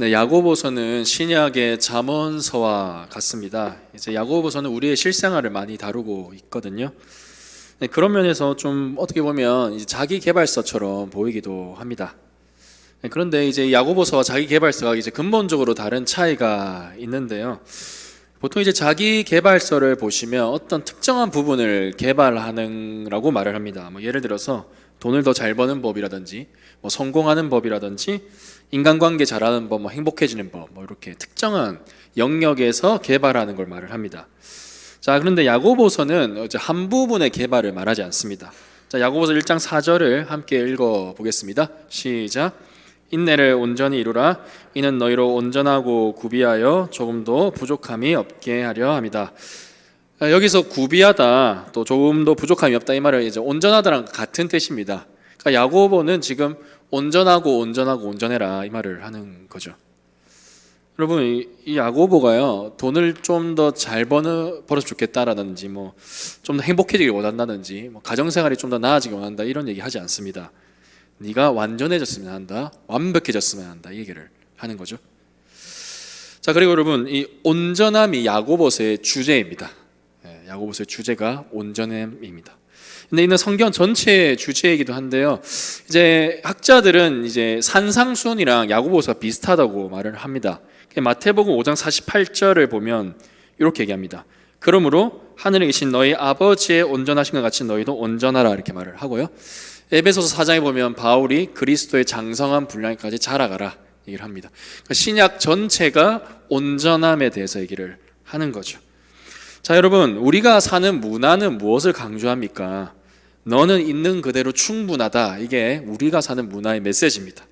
네, 야고보서는 신약의 잠언서와 같습니다. 이제 야고보서는 우리의 실생활을 많이 다루고 있거든요. 네, 그런 면에서 좀 어떻게 보면 자기 개발서처럼 보이기도 합니다. 네, 그런데 이제 야고보서와 자기 개발서가 이제 근본적으로 다른 차이가 있는데요. 보통 이제 자기 개발서를 보시면 어떤 특정한 부분을 개발하는라고 말을 합니다. 뭐 예를 들어서 돈을 더 잘 버는 법이라든지, 뭐 성공하는 법이라든지, 인간관계 잘하는 법, 뭐 행복해지는 법, 뭐 이렇게 특정한 영역에서 개발하는 걸 말을 합니다. 자, 그런데 야고보서는 한 부분의 개발을 말하지 않습니다. 자, 야고보서 1장 4절을 함께 읽어 보겠습니다. 시작. 인내를 온전히 이루라. 이는 너희로 온전하고 구비하여 조금도 부족함이 없게 하려 함이다. 아, 여기서 구비하다 또 조금도 부족함이 없다 이 말은 이제 온전하다랑 같은 뜻입니다. 그러니까 야고보는 지금 온전하고 온전하고 온전해라 이 말을 하는 거죠. 여러분 이, 이 야고보가요 돈을 좀 더 잘 버는 벌어서 좋겠다라든지 뭐 좀 더 행복해지길 원한다든지 뭐 가정 생활이 좀 더 나아지길 원한다 이런 얘기 하지 않습니다. 네가 완전해졌으면 한다, 완벽해졌으면 한다 이 얘기를 하는 거죠. 자 그리고 여러분 이 온전함이 야고보서의 주제입니다. 예, 야고보서의 주제가 온전함입니다. 근데 이는 성경 전체의 주제이기도 한데요. 이제 학자들은 이제 산상수훈이랑 야고보서가 비슷하다고 말을 합니다. 마태복음 5장 48절을 보면 이렇게 얘기합니다. 그러므로 하늘에 계신 너희 아버지의 온전하신 것 같이 너희도 온전하라 이렇게 말을 하고요. 에베소서 4장에 보면 바울이 그리스도의 장성한 분량까지 자라가라 얘기를 합니다. 그러니까 신약 전체가 온전함에 대해서 얘기를 하는 거죠. 자, 여러분, 우리가 사는 문화는 무엇을 강조합니까? 너는 있는 그대로 충분하다. 이게 우리가 사는 문화의 메시지입니다.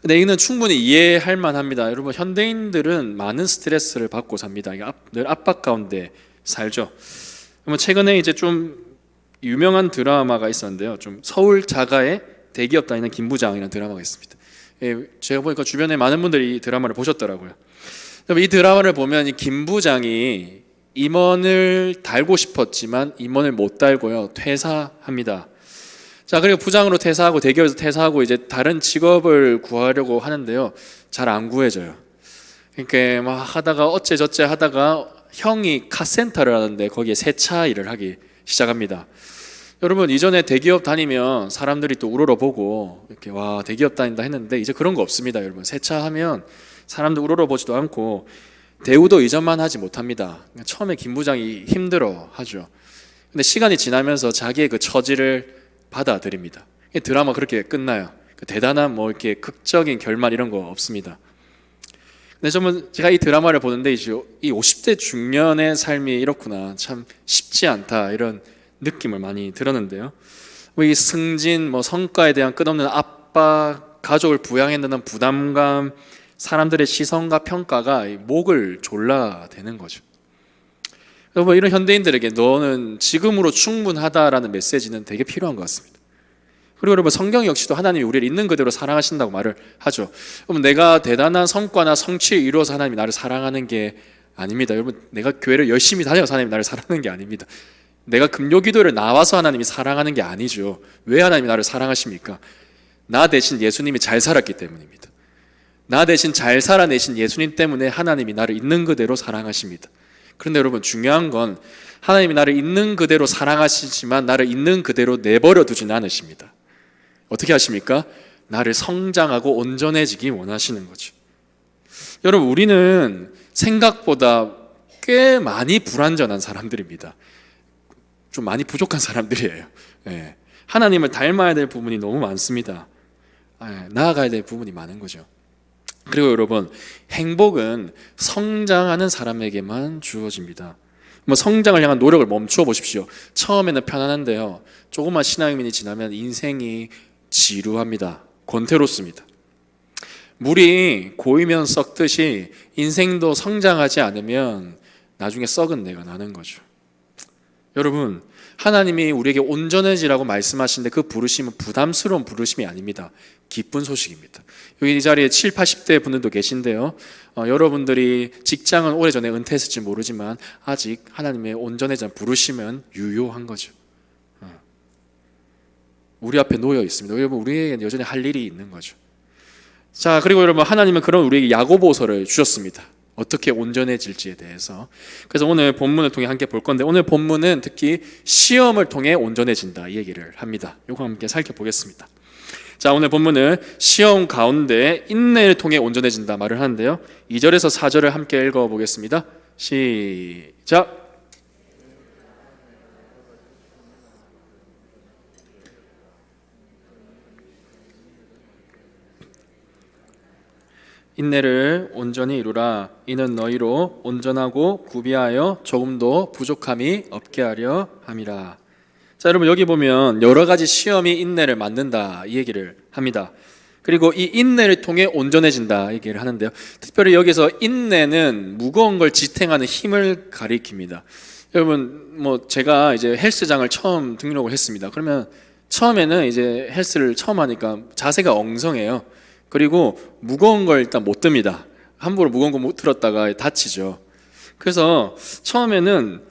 근데 이는 충분히 이해할 만합니다. 여러분, 현대인들은 많은 스트레스를 받고 삽니다. 늘 압박 가운데 살죠. 최근에 이제 좀 유명한 드라마가 있었는데요. 좀 서울 자가의 대기업 다니는 김 부장이라는 드라마가 있습니다. 예, 제가 보니까 주변에 많은 분들이 이 드라마를 보셨더라고요. 이 드라마를 보면 이 김 부장이 임원을 달고 싶었지만 임원을 못 달고요 퇴사합니다. 자 그리고 부장으로 퇴사하고 대기업에서 퇴사하고 이제 다른 직업을 구하려고 하는데요 잘 안 구해져요. 그러니까 막 하다가 어째 저째 하다가 형이 카센터를 하는데 거기에 세차 일을 하기 시작합니다. 여러분 이전에 대기업 다니면 사람들이 또 우러러보고 이렇게 와 대기업 다닌다 했는데 이제 그런 거 없습니다 여러분 세차하면 사람들 우러러보지도 않고 대우도 이전만 하지 못합니다. 처음에 김 부장이 힘들어 하죠. 근데 시간이 지나면서 자기의 그 처지를 받아들입니다. 이 드라마 그렇게 끝나요. 그 대단한 뭐 이렇게 극적인 결말 이런 거 없습니다. 근데 저는 제가 이 드라마를 보는데 이제 이 50대 중년의 삶이 이렇구나. 참 쉽지 않다. 이런 느낌을 많이 들었는데요. 뭐이 승진, 뭐 성과에 대한 끝없는 압박, 가족을 부양해내는 부담감, 사람들의 시선과 평가가 이 목을 졸라대는 거죠. 여러분 이런 현대인들에게 너는 지금으로 충분하다라는 메시지는 되게 필요한 것 같습니다. 그리고 여러분 성경 역시도 하나님이 우리를 있는 그대로 사랑하신다고 말을 하죠. 그럼 내가 대단한 성과나 성취를 이루어서 하나님이 나를 사랑하는 게 아닙니다. 여러분 내가 교회를 열심히 다녀서 하나님이 나를 사랑하는 게 아닙니다. 내가 금요기도를 나와서 하나님이 사랑하는 게 아니죠. 왜 하나님이 나를 사랑하십니까? 나 대신 예수님이 잘 살았기 때문입니다. 나 대신 잘 살아내신 예수님 때문에 하나님이 나를 있는 그대로 사랑하십니다. 그런데 여러분 중요한 건 하나님이 나를 있는 그대로 사랑하시지만 나를 있는 그대로 내버려 두지는 않으십니다. 어떻게 하십니까? 나를 성장하고 온전해지기 원하시는 거죠. 여러분 우리는 생각보다 꽤 많이 불완전한 사람들입니다. 좀 많이 부족한 사람들이에요. 예. 하나님을 닮아야 될 부분이 너무 많습니다. 예, 나아가야 될 부분이 많은 거죠. 그리고 여러분 행복은 성장하는 사람에게만 주어집니다. 뭐 성장을 향한 노력을 멈추어 보십시오. 처음에는 편안한데요. 조금만 신앙민이 지나면 인생이 지루합니다. 권태롭습니다. 물이 고이면 썩듯이 인생도 성장하지 않으면 나중에 썩은 내가 나는 거죠. 여러분, 하나님이 우리에게 온전해지라고 말씀하시는데 그 부르심은 부담스러운 부르심이 아닙니다. 기쁜 소식입니다. 여기 이 자리에 7, 80대 분들도 계신데요. 어, 여러분들이 직장은 오래전에 은퇴했을지 모르지만 아직 하나님의 온전해진 부르심은 유효한 거죠. 어. 우리 앞에 놓여 있습니다. 여러분, 우리에게 여전히 할 일이 있는 거죠. 자, 그리고 여러분 하나님은 그런 우리에게 야고보서를 주셨습니다. 어떻게 온전해질지에 대해서. 그래서 오늘 본문을 통해 함께 볼 건데 오늘 본문은 특히 시험을 통해 온전해진다 이 얘기를 합니다. 이거 함께 살펴보겠습니다. 자, 오늘 본문은 시험 가운데 인내를 통해 온전해진다 말을 하는데요. 2절에서 4절을 함께 읽어 보겠습니다. 시작. 인내를 온전히 이루라 이는 너희로 온전하고 구비하여 조금도 부족함이 없게 하려 함이라. 자, 여러분 여기 보면 여러 가지 시험이 인내를 만든다 이 얘기를 합니다. 그리고 이 인내를 통해 온전해진다 얘기를 하는데요. 특별히 여기서 인내는 무거운 걸 지탱하는 힘을 가리킵니다. 여러분 뭐 제가 이제 헬스장을 처음 등록을 했습니다. 그러면 처음에는 이제 헬스를 처음 하니까 자세가 엉성해요. 그리고 무거운 걸 일단 못 듭니다. 함부로 무거운 거 못 들었다가 다치죠. 그래서 처음에는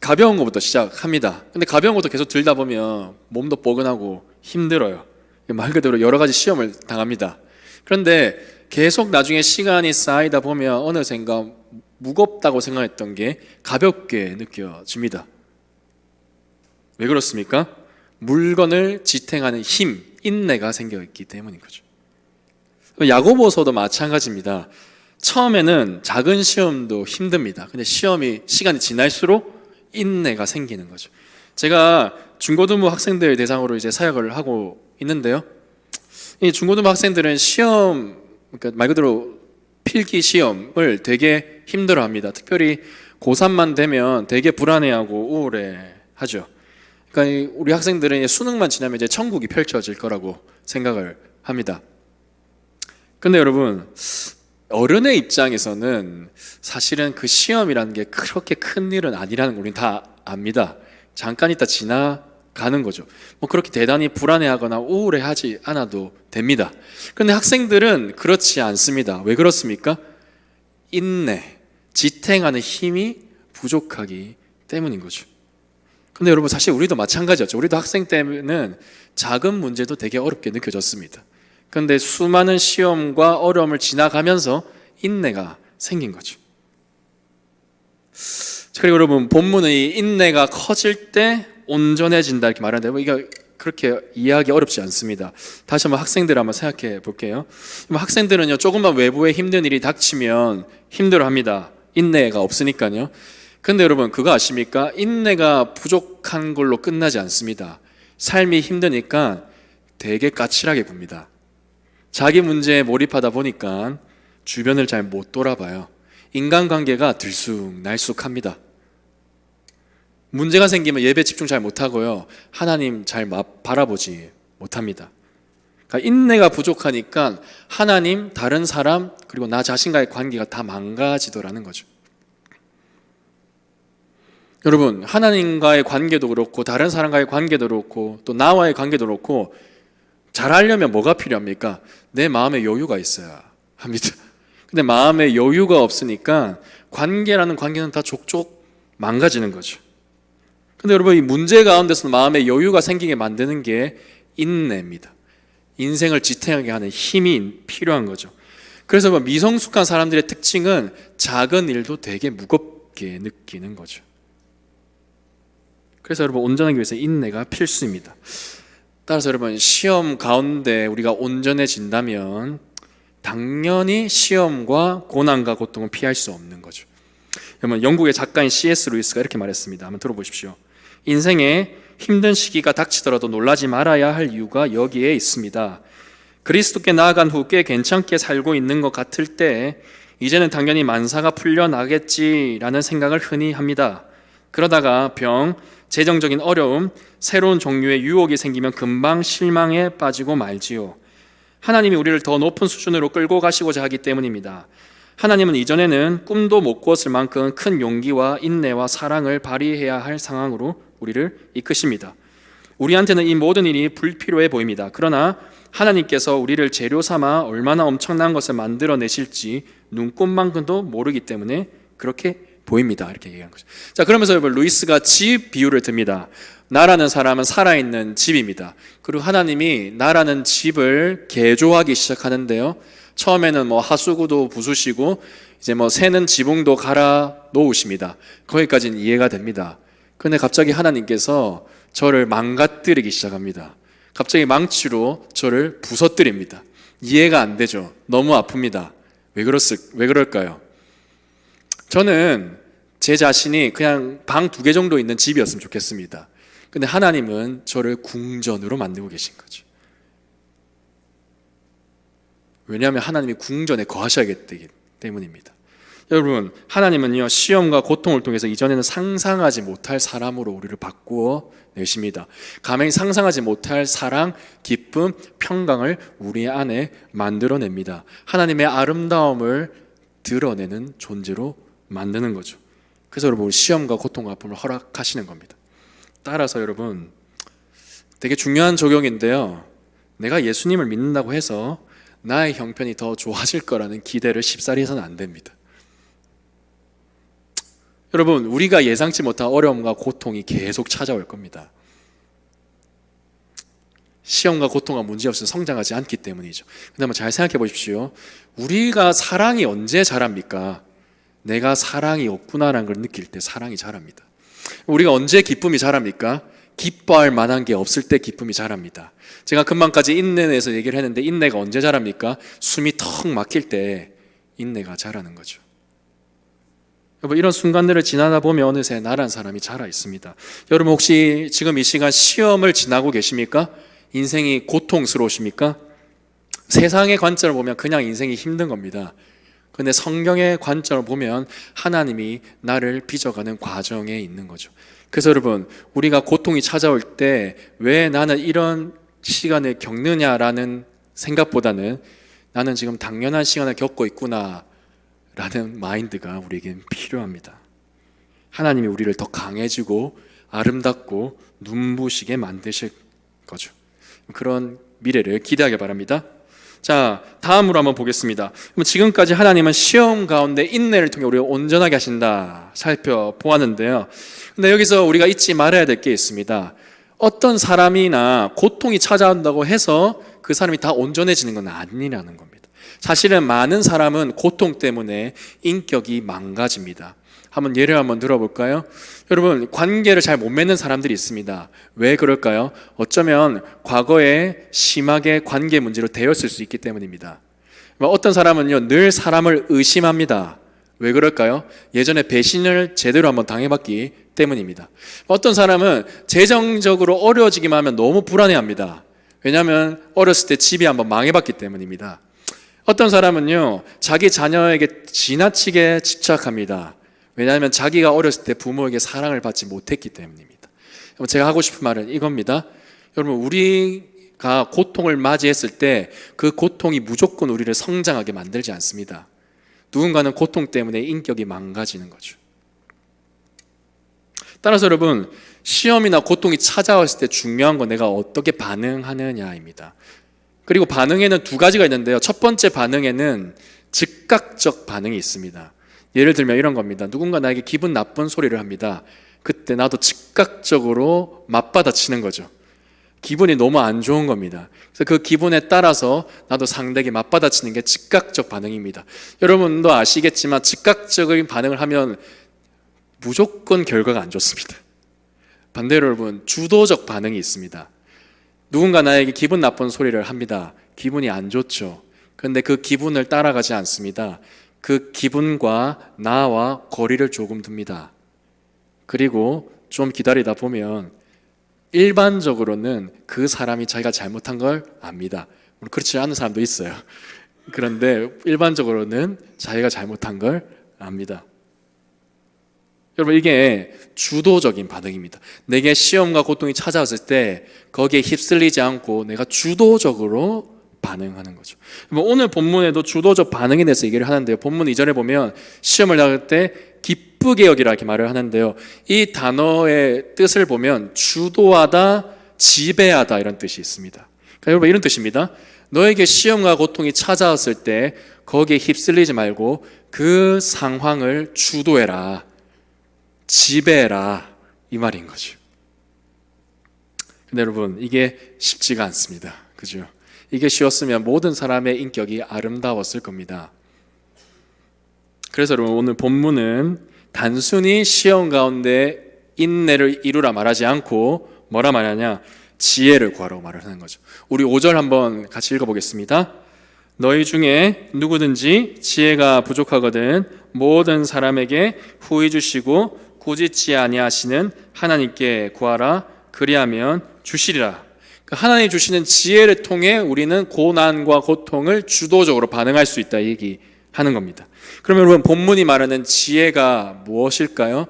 가벼운 것부터 시작합니다. 근데 가벼운 것도 계속 들다 보면 몸도 뻐근하고 힘들어요. 말 그대로 여러 가지 시험을 당합니다. 그런데 계속 나중에 시간이 쌓이다 보면 어느샌가 무겁다고 생각했던 게 가볍게 느껴집니다. 왜 그렇습니까? 물건을 지탱하는 힘, 인내가 생겨 있기 때문인 거죠. 야고보서도 마찬가지입니다. 처음에는 작은 시험도 힘듭니다. 근데 시험이 시간이 지날수록 인내가 생기는 거죠. 제가 중고등부 학생들 대상으로 이제 사역을 하고 있는데요. 이 중고등부 학생들은 시험, 그러니까 말 그대로 필기 시험을 되게 힘들어 합니다. 특별히 고3만 되면 되게 불안해하고 우울해 하죠. 그러니까 우리 학생들은 수능만 지나면 이제 천국이 펼쳐질 거라고 생각을 합니다. 근데 여러분 어른의 입장에서는 사실은 그 시험이라는 게 그렇게 큰 일은 아니라는 걸 우리는 다 압니다. 잠깐 있다 지나가는 거죠. 뭐 그렇게 대단히 불안해하거나 우울해하지 않아도 됩니다. 그런데 학생들은 그렇지 않습니다. 왜 그렇습니까? 인내, 지탱하는 힘이 부족하기 때문인 거죠. 근데 여러분 사실 우리도 마찬가지였죠. 우리도 학생 때는 작은 문제도 되게 어렵게 느껴졌습니다. 그런데 수많은 시험과 어려움을 지나가면서 인내가 생긴 거죠. 그리고 여러분 본문의 인내가 커질 때 온전해진다 이렇게 말하는데 뭐 이거 그렇게 이해하기 어렵지 않습니다. 다시 한번 학생들 한번 생각해 볼게요. 학생들은요 조금만 외부에 힘든 일이 닥치면 힘들어합니다. 인내가 없으니까요. 근데 여러분 그거 아십니까? 인내가 부족한 걸로 끝나지 않습니다. 삶이 힘드니까 되게 까칠하게 굽니다. 자기 문제에 몰입하다 보니까 주변을 잘 못 돌아봐요. 인간관계가 들쑥날쑥합니다. 문제가 생기면 예배 집중 잘 못하고요. 하나님 잘 바라보지 못합니다. 그러니까 인내가 부족하니까 하나님, 다른 사람, 그리고 나 자신과의 관계가 다 망가지더라는 거죠. 여러분, 하나님과의 관계도 그렇고, 다른 사람과의 관계도 그렇고, 또 나와의 관계도 그렇고, 잘 하려면 뭐가 필요합니까? 내 마음에 여유가 있어야 합니다. 근데 마음에 여유가 없으니까 관계라는 관계는 다 족족 망가지는 거죠. 근데 여러분 이 문제 가운데서 마음에 여유가 생기게 만드는 게 인내입니다. 인생을 지탱하게 하는 힘이 필요한 거죠. 그래서 뭐 미성숙한 사람들의 특징은 작은 일도 되게 무겁게 느끼는 거죠. 그래서 여러분 온전하기 위해서 인내가 필수입니다. 따라서 여러분 시험 가운데 우리가 온전해진다면 당연히 시험과 고난과 고통을 피할 수 없는 거죠. 여러분 영국의 작가인 C.S. 루이스가 이렇게 말했습니다. 한번 들어보십시오. 인생에 힘든 시기가 닥치더라도 놀라지 말아야 할 이유가 여기에 있습니다. 그리스도께 나아간 후 꽤 괜찮게 살고 있는 것 같을 때 이제는 당연히 만사가 풀려나겠지라는 생각을 흔히 합니다. 그러다가 병, 재정적인 어려움, 새로운 종류의 유혹이 생기면 금방 실망에 빠지고 말지요. 하나님이 우리를 더 높은 수준으로 끌고 가시고자 하기 때문입니다. 하나님은 이전에는 꿈도 못 꾸었을 만큼 큰 용기와 인내와 사랑을 발휘해야 할 상황으로 우리를 이끄십니다. 우리한테는 이 모든 일이 불필요해 보입니다. 그러나 하나님께서 우리를 재료 삼아 얼마나 엄청난 것을 만들어 내실지 눈꽃만큼도 모르기 때문에 그렇게 보입니다. 이렇게 얘기한 거죠. 자, 그러면서 루이스가 집 비유를 듭니다. 나라는 사람은 살아있는 집입니다. 그리고 하나님이 나라는 집을 개조하기 시작하는데요. 처음에는 뭐 하수구도 부수시고 이제 뭐 새는 지붕도 갈아 놓으십니다. 거기까지는 이해가 됩니다. 근데 갑자기 하나님께서 저를 망가뜨리기 시작합니다. 갑자기 망치로 저를 부서뜨립니다. 이해가 안 되죠. 너무 아픕니다. 왜 그렇을 왜 그럴까요? 저는 제 자신이 그냥 방 두 개 정도 있는 집이었으면 좋겠습니다. 근데 하나님은 저를 궁전으로 만들고 계신 거죠. 왜냐하면 하나님이 궁전에 거하셔야겠기 때문입니다. 여러분, 하나님은요, 시험과 고통을 통해서 이전에는 상상하지 못할 사람으로 우리를 바꾸어 내십니다. 감히 상상하지 못할 사랑, 기쁨, 평강을 우리 안에 만들어냅니다. 하나님의 아름다움을 드러내는 존재로 만드는 거죠. 그래서 여러분, 시험과 고통과 아픔을 허락하시는 겁니다. 따라서 여러분, 되게 중요한 적용인데요. 내가 예수님을 믿는다고 해서 나의 형편이 더 좋아질 거라는 기대를 쉽사리 해서는 안 됩니다. 여러분, 우리가 예상치 못한 어려움과 고통이 계속 찾아올 겁니다. 시험과 고통과 문제없이 성장하지 않기 때문이죠. 근데 한번 잘 생각해 보십시오. 우리가 사랑이 언제 자랍니까? 내가 사랑이 없구나라는 걸 느낄 때 사랑이 자랍니다. 우리가 언제 기쁨이 자랍니까? 기뻐할 만한 게 없을 때 기쁨이 자랍니다. 제가 금방까지 인내에서 얘기를 했는데 인내가 언제 자랍니까? 숨이 턱 막힐 때 인내가 자라는 거죠. 여러분 이런 순간들을 지나다 보면 어느새 나란 사람이 자라 있습니다. 여러분 혹시 지금 이 시간 시험을 지나고 계십니까? 인생이 고통스러우십니까? 세상의 관점을 보면 그냥 인생이 힘든 겁니다. 근데 성경의 관점을 보면 하나님이 나를 빚어가는 과정에 있는 거죠. 그래서 여러분, 우리가 고통이 찾아올 때 왜 나는 이런 시간을 겪느냐라는 생각보다는 나는 지금 당연한 시간을 겪고 있구나 라는 마인드가 우리에겐 필요합니다. 하나님이 우리를 더 강해지고 아름답고 눈부시게 만드실 거죠. 그런 미래를 기대하길 바랍니다. 자, 다음으로 한번 보겠습니다. 지금까지 하나님은 시험 가운데 인내를 통해 우리를 온전하게 하신다 살펴보았는데요. 근데 여기서 우리가 잊지 말아야 될 게 있습니다. 어떤 사람이나 고통이 찾아온다고 해서 그 사람이 다 온전해지는 건 아니라는 겁니다. 사실은 많은 사람은 고통 때문에 인격이 망가집니다. 한번 예를 한번 들어볼까요? 여러분, 관계를 잘 못 맺는 사람들이 있습니다. 왜 그럴까요? 어쩌면 과거에 심하게 관계 문제로 되었을 수 있기 때문입니다. 어떤 사람은요, 늘 사람을 의심합니다. 왜 그럴까요? 예전에 배신을 제대로 한번 당해봤기 때문입니다. 어떤 사람은 재정적으로 어려워지기만 하면 너무 불안해합니다. 왜냐하면 어렸을 때 집이 한번 망해봤기 때문입니다. 어떤 사람은요, 자기 자녀에게 지나치게 집착합니다. 왜냐하면 자기가 어렸을 때 부모에게 사랑을 받지 못했기 때문입니다. 제가 하고 싶은 말은 이겁니다. 여러분, 우리가 고통을 맞이했을 때 그 고통이 무조건 우리를 성장하게 만들지 않습니다. 누군가는 고통 때문에 인격이 망가지는 거죠. 따라서 여러분, 시험이나 고통이 찾아왔을 때 중요한 건 내가 어떻게 반응하느냐입니다. 그리고 반응에는 두 가지가 있는데요. 첫 번째 반응에는 즉각적 반응이 있습니다. 예를 들면 이런 겁니다. 누군가 나에게 기분 나쁜 소리를 합니다. 그때 나도 즉각적으로 맞받아치는 거죠. 기분이 너무 안 좋은 겁니다. 그래서 그 기분에 따라서 나도 상대에게 맞받아치는 게 즉각적 반응입니다. 여러분도 아시겠지만 즉각적인 반응을 하면 무조건 결과가 안 좋습니다. 반대로 여러분 주도적 반응이 있습니다. 누군가 나에게 기분 나쁜 소리를 합니다. 기분이 안 좋죠. 그런데 그 기분을 따라가지 않습니다. 그 기분과 나와 거리를 조금 둡니다. 그리고 좀 기다리다 보면 일반적으로는 그 사람이 자기가 잘못한 걸 압니다. 그렇지 않은 사람도 있어요. 그런데 일반적으로는 자기가 잘못한 걸 압니다. 여러분 이게 주도적인 반응입니다. 내게 시험과 고통이 찾아왔을 때 거기에 휩쓸리지 않고 내가 주도적으로 반응하는 거죠. 오늘 본문에도 주도적 반응에 대해서 얘기를 하는데요. 본문 이전에 보면 시험을 나갈 때 기쁘게 여기라 이렇게 말을 하는데요. 이 단어의 뜻을 보면 주도하다, 지배하다 이런 뜻이 있습니다. 그러니까 여러분 이런 뜻입니다. 너에게 시험과 고통이 찾아왔을 때 거기에 휩쓸리지 말고 그 상황을 주도해라. 지배라 이 말인 거죠. 근데 여러분 이게 쉽지가 않습니다. 그죠? 이게 쉬웠으면 모든 사람의 인격이 아름다웠을 겁니다. 그래서 여러분 오늘 본문은 단순히 시험 가운데 인내를 이루라 말하지 않고 뭐라 말하냐 지혜를 구하라고 말을 하는 거죠. 우리 5절 한번 같이 읽어보겠습니다. 너희 중에 누구든지 지혜가 부족하거든 모든 사람에게 후히 주시고 꾸짖지 아니하시는 하나님께 구하라 그리하면 주시리라. 그러니까 하나님 주시는 지혜를 통해 우리는 고난과 고통을 주도적으로 반응할 수 있다 얘기하는 겁니다. 그러면 여러분 본문이 말하는 지혜가 무엇일까요?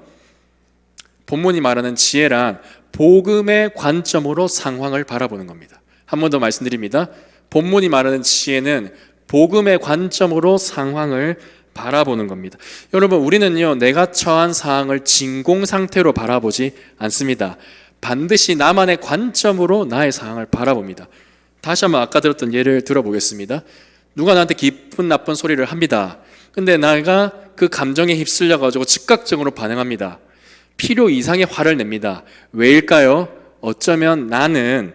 본문이 말하는 지혜란 복음의 관점으로 상황을 바라보는 겁니다. 한 번 더 말씀드립니다. 본문이 말하는 지혜는 복음의 관점으로 상황을 바라보는 겁니다. 여러분, 우리는요, 내가 처한 상황을 진공 상태로 바라보지 않습니다. 반드시 나만의 관점으로 나의 상황을 바라봅니다. 다시 한번 아까 들었던 예를 들어보겠습니다. 누가 나한테 기쁜 나쁜 소리를 합니다. 근데 내가 그 감정에 휩쓸려 가지고 즉각적으로 반응합니다. 필요 이상의 화를 냅니다. 왜일까요? 어쩌면 나는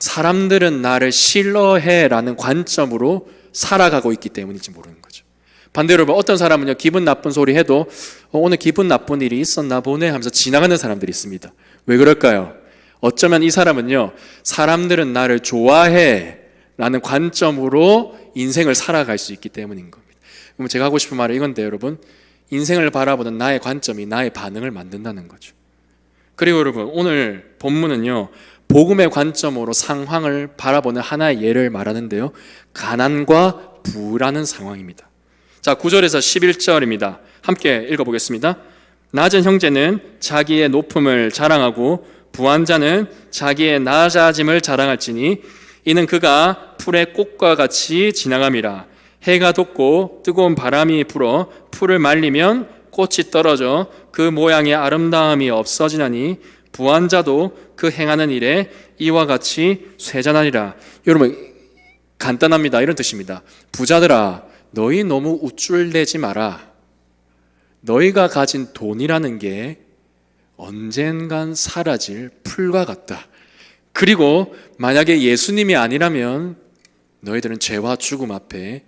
사람들은 나를 싫어해라는 관점으로 살아가고 있기 때문인지 모르는 거죠. 반대로 뭐 어떤 사람은요 기분 나쁜 소리 해도 어, 오늘 기분 나쁜 일이 있었나 보네 하면서 지나가는 사람들이 있습니다. 왜 그럴까요? 어쩌면 이 사람은요 사람들은 나를 좋아해 라는 관점으로 인생을 살아갈 수 있기 때문인 겁니다. 그럼 제가 하고 싶은 말은 이건데 여러분 인생을 바라보는 나의 관점이 나의 반응을 만든다는 거죠. 그리고 여러분 오늘 본문은요 복음의 관점으로 상황을 바라보는 하나의 예를 말하는데요 가난과 부라는 상황입니다. 자 9절에서 11절입니다. 함께 읽어보겠습니다. 낮은 형제는 자기의 높음을 자랑하고 부한 자는 자기의 낮아짐을 자랑할지니 이는 그가 풀의 꽃과 같이 지나감이라 해가 돋고 뜨거운 바람이 불어 풀을 말리면 꽃이 떨어져 그 모양의 아름다움이 없어지나니 부한 자도 그 행하는 일에 이와 같이 쇠잔하리라. 여러분 간단합니다. 이런 뜻입니다. 부자들아 너희 너무 우쭐대지 마라. 너희가 가진 돈이라는 게 언젠간 사라질 풀과 같다. 그리고 만약에 예수님이 아니라면 너희들은 죄와 죽음 앞에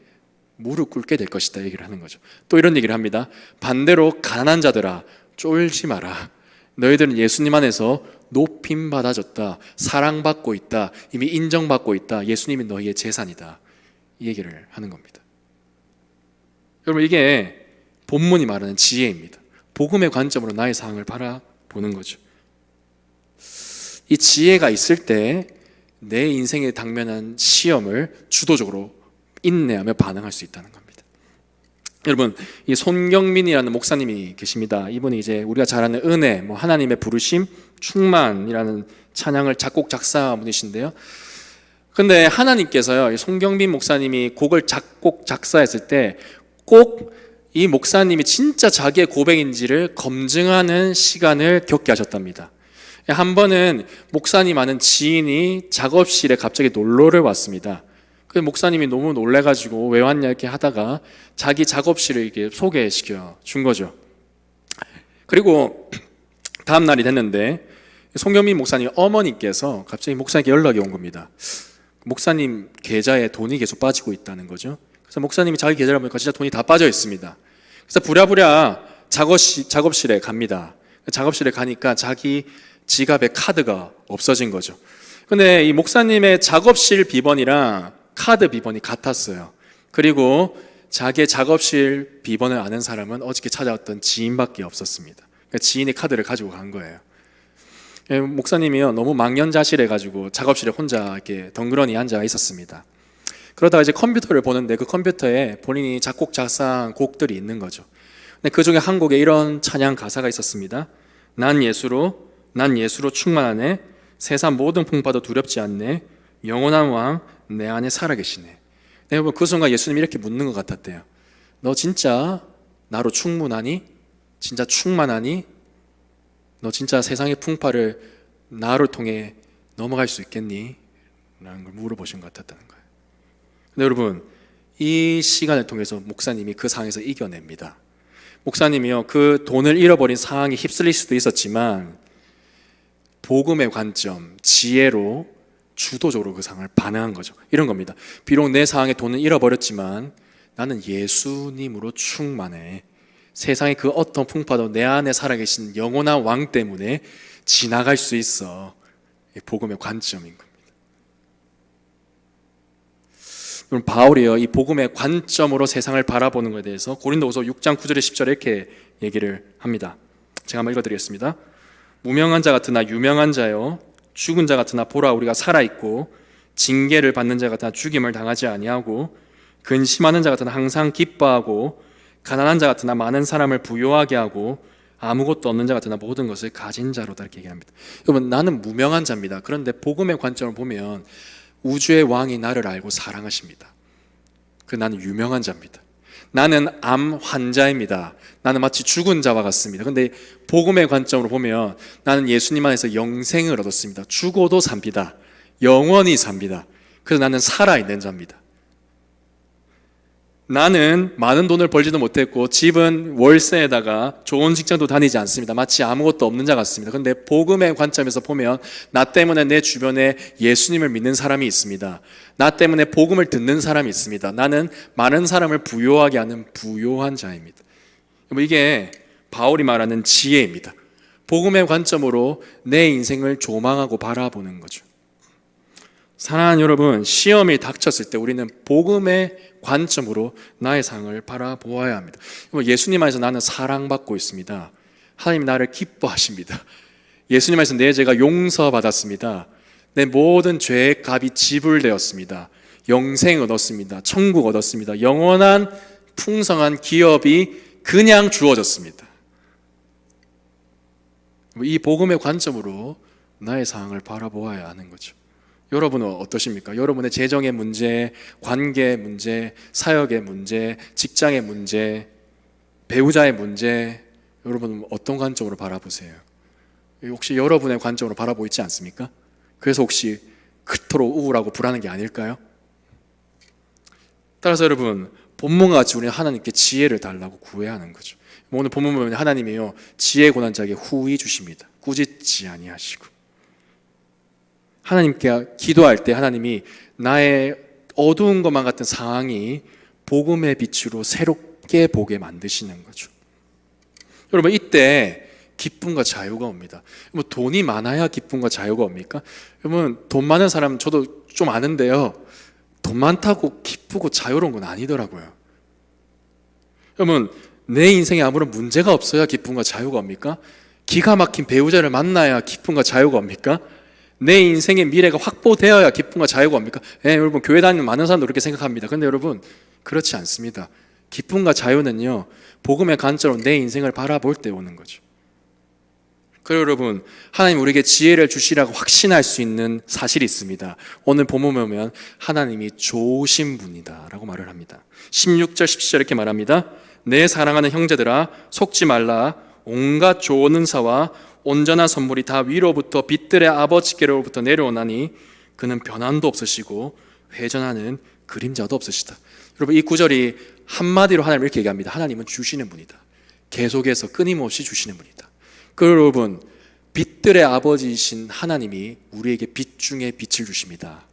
무릎 꿇게 될 것이다 얘기를 하는 거죠. 또 이런 얘기를 합니다. 반대로 가난한 자들아 쫄지 마라. 너희들은 예수님 안에서 높임 받아졌다. 사랑받고 있다. 이미 인정받고 있다. 예수님이 너희의 재산이다. 이 얘기를 하는 겁니다. 여러분 이게 본문이 말하는 지혜입니다. 복음의 관점으로 나의 상황을 바라보는 거죠. 이 지혜가 있을 때 내 인생에 당면한 시험을 주도적으로 인내하며 반응할 수 있다는 겁니다. 여러분, 이 손경민이라는 목사님이 계십니다. 이분이 이제 우리가 잘 아는 은혜, 뭐 하나님의 부르심, 충만이라는 찬양을 작곡 작사 분이신데요. 근데 하나님께서요, 이 손경민 목사님이 곡을 작곡 작사했을 때 꼭 이 목사님이 진짜 자기의 고백인지를 검증하는 시간을 겪게 하셨답니다. 한 번은 목사님 아는 지인이 작업실에 갑자기 놀러를 왔습니다. 그 목사님이 너무 놀래가지고 왜 왔냐 이렇게 하다가 자기 작업실을 이렇게 소개시켜 준 거죠. 그리고 다음 날이 됐는데 송경민 목사님 어머니께서 갑자기 목사님께 연락이 온 겁니다. 목사님 계좌에 돈이 계속 빠지고 있다는 거죠. 그래서 목사님이 자기 계좌를 보니까 진짜 돈이 다 빠져 있습니다. 그래서 부랴부랴 작업실, 작업실에 갑니다. 작업실에 가니까 자기 지갑에 카드가 없어진 거죠. 근데 이 목사님의 작업실 비번이랑 카드 비번이 같았어요. 그리고 자기의 작업실 비번을 아는 사람은 어저께 찾아왔던 지인밖에 없었습니다. 그러니까 지인이 카드를 가지고 간 거예요. 예, 목사님이요 너무 망연자실해 가지고 작업실에 혼자 이렇게 덩그러니 앉아 있었습니다. 그러다가 이제 컴퓨터를 보는데 그 컴퓨터에 본인이 작곡 작사한 곡들이 있는 거죠. 근데 그 중에 한 곡에 이런 찬양 가사가 있었습니다. 난 예수로 난 예수로 충만하네 세상 모든 풍파도 두렵지 않네 영원한 왕 내 안에 살아계시네. 여러분 그 순간 예수님이 이렇게 묻는 것 같았대요. 너 진짜 나로 충분하니? 진짜 충만하니? 너 진짜 세상의 풍파를 나를 통해 넘어갈 수 있겠니? 라는 걸 물어보신 것 같았다는 거예요. 근데 여러분 이 시간을 통해서 목사님이 그 상황에서 이겨냅니다. 목사님이요 그 돈을 잃어버린 상황에 휩쓸릴 수도 있었지만 복음의 관점, 지혜로 주도적으로 그 상황을 반응한 거죠. 이런 겁니다. 비록 내 상황에 돈을 잃어버렸지만 나는 예수님으로 충만해. 세상의 그 어떤 풍파도 내 안에 살아계신 영원한 왕 때문에 지나갈 수 있어. 복음의 관점인 겁니다. 그럼 바울이요 이 복음의 관점으로 세상을 바라보는 것에 대해서 고린도후서 6장 9절에 10절에 이렇게 얘기를 합니다. 제가 한번 읽어드리겠습니다. 무명한 자 같으나 유명한 자요 죽은 자 같으나 보라 우리가 살아 있고 징계를 받는 자 같으나 죽임을 당하지 아니하고 근심하는 자 같으나 항상 기뻐하고 가난한 자 같으나 많은 사람을 부요하게 하고 아무것도 없는 자 같으나 모든 것을 가진 자로다 이렇게 얘기합니다. 여러분 나는 무명한 자입니다. 그런데 복음의 관점을 보면 우주의 왕이 나를 알고 사랑하십니다. 그 나는 유명한 자입니다. 나는 암 환자입니다. 나는 마치 죽은 자와 같습니다. 근데 복음의 관점으로 보면 나는 예수님 안에서 영생을 얻었습니다. 죽어도 삽니다. 영원히 삽니다. 그래서 나는 살아있는 자입니다. 나는 많은 돈을 벌지도 못했고 집은 월세에다가 좋은 직장도 다니지 않습니다. 마치 아무것도 없는 자 같습니다. 근데 복음의 관점에서 보면 나 때문에 내 주변에 예수님을 믿는 사람이 있습니다. 나 때문에 복음을 듣는 사람이 있습니다. 나는 많은 사람을 부요하게 하는 부요한 자입니다. 뭐 이게 바울이 말하는 지혜입니다. 복음의 관점으로 내 인생을 조망하고 바라보는 거죠. 사랑하는 여러분, 시험이 닥쳤을 때 우리는 복음의 관점으로 나의 상을 바라보아야 합니다. 예수님 안에서 나는 사랑받고 있습니다. 하나님 나를 기뻐하십니다. 예수님 안에서 내 죄가 용서받았습니다. 내 모든 죄의 값이 지불되었습니다. 영생 얻었습니다. 천국 얻었습니다. 영원한 풍성한 기업이 그냥 주어졌습니다. 이 복음의 관점으로 나의 상황을 바라보아야 하는 거죠. 여러분은 어떠십니까? 여러분의 재정의 문제, 관계 문제, 사역의 문제, 직장의 문제, 배우자의 문제, 여러분은 어떤 관점으로 바라보세요? 혹시 여러분의 관점으로 바라보이지 않습니까? 그래서 혹시 그토록 우울하고 불안한 게 아닐까요? 따라서 여러분 본문과 같이 우리는 하나님께 지혜를 달라고 구해야 하는 거죠. 오늘 본문 보면 하나님이요 지혜 고난자에게 후히 주십니다. 꾸짖지 아니하시고 하나님께 기도할 때 하나님이 나의 어두운 것만 같은 상황이 복음의 빛으로 새롭게 보게 만드시는 거죠. 여러분 이때 기쁨과 자유가 옵니다. 뭐 돈이 많아야 기쁨과 자유가 옵니까? 여러분 돈 많은 사람 저도 좀 아는데요. 돈 많다고 기쁘고 자유로운 건 아니더라고요. 여러분 내 인생에 아무런 문제가 없어야 기쁨과 자유가 옵니까? 기가 막힌 배우자를 만나야 기쁨과 자유가 옵니까? 내 인생의 미래가 확보되어야 기쁨과 자유가 옵니까? 예, 여러분 교회 다니는 많은 사람도 그렇게 생각합니다. 근데 여러분 그렇지 않습니다. 기쁨과 자유는요 복음의 관점으로 내 인생을 바라볼 때 오는 거죠. 그리고 여러분 하나님 우리에게 지혜를 주시라고 확신할 수 있는 사실이 있습니다. 오늘 본문 보면 하나님이 좋으신 분이다라고 말을 합니다. 16절 17절 이렇게 말합니다. 내 사랑하는 형제들아 속지 말라 온갖 좋은 은사와 온전한 선물이 다 위로부터 빛들의 아버지께로부터 내려오나니 그는 변함도 없으시고 회전하는 그림자도 없으시다. 여러분 이 구절이 한마디로 하나님 이렇게 얘기합니다. 하나님은 주시는 분이다. 계속해서 끊임없이 주시는 분이다. 그 여러분 빛들의 아버지이신 하나님이 우리에게 빛 중에 빛을 주십니다.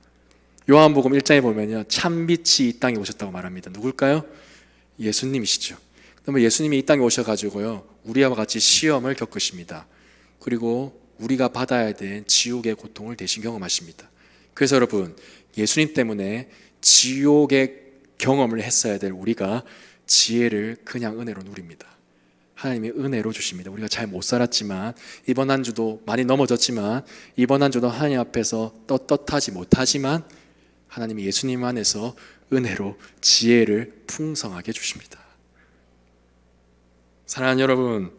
요한복음 1장에 보면요 참빛이 이 땅에 오셨다고 말합니다. 누굴까요? 예수님이시죠. 그러면 예수님이 이 땅에 오셔 가지고요 우리와 같이 시험을 겪으십니다. 그리고 우리가 받아야 될 지옥의 고통을 대신 경험하십니다. 그래서 여러분 예수님 때문에 지옥의 경험을 했어야 될 우리가 지혜를 그냥 은혜로 누립니다. 하나님이 은혜로 주십니다. 우리가 잘 못 살았지만 이번 한 주도 많이 넘어졌지만 이번 한 주도 하나님 앞에서 떳떳하지 못하지만 하나님이 예수님 안에서 은혜로 지혜를 풍성하게 주십니다. 사랑하는 여러분,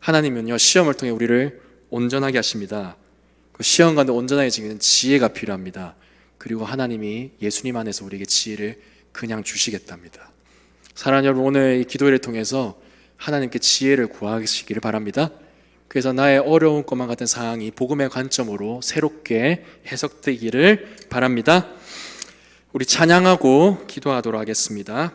하나님은요 시험을 통해 우리를 온전하게 하십니다. 그 시험 가운데 온전하게 지기는 지혜가 필요합니다. 그리고 하나님이 예수님 안에서 우리에게 지혜를 그냥 주시겠답니다. 사랑하는 여러분, 오늘 이 기도회를 통해서 하나님께 지혜를 구하시기를 바랍니다. 그래서 나의 어려운 것만 같은 상황이 복음의 관점으로 새롭게 해석되기를 바랍니다. 우리 찬양하고 기도하도록 하겠습니다.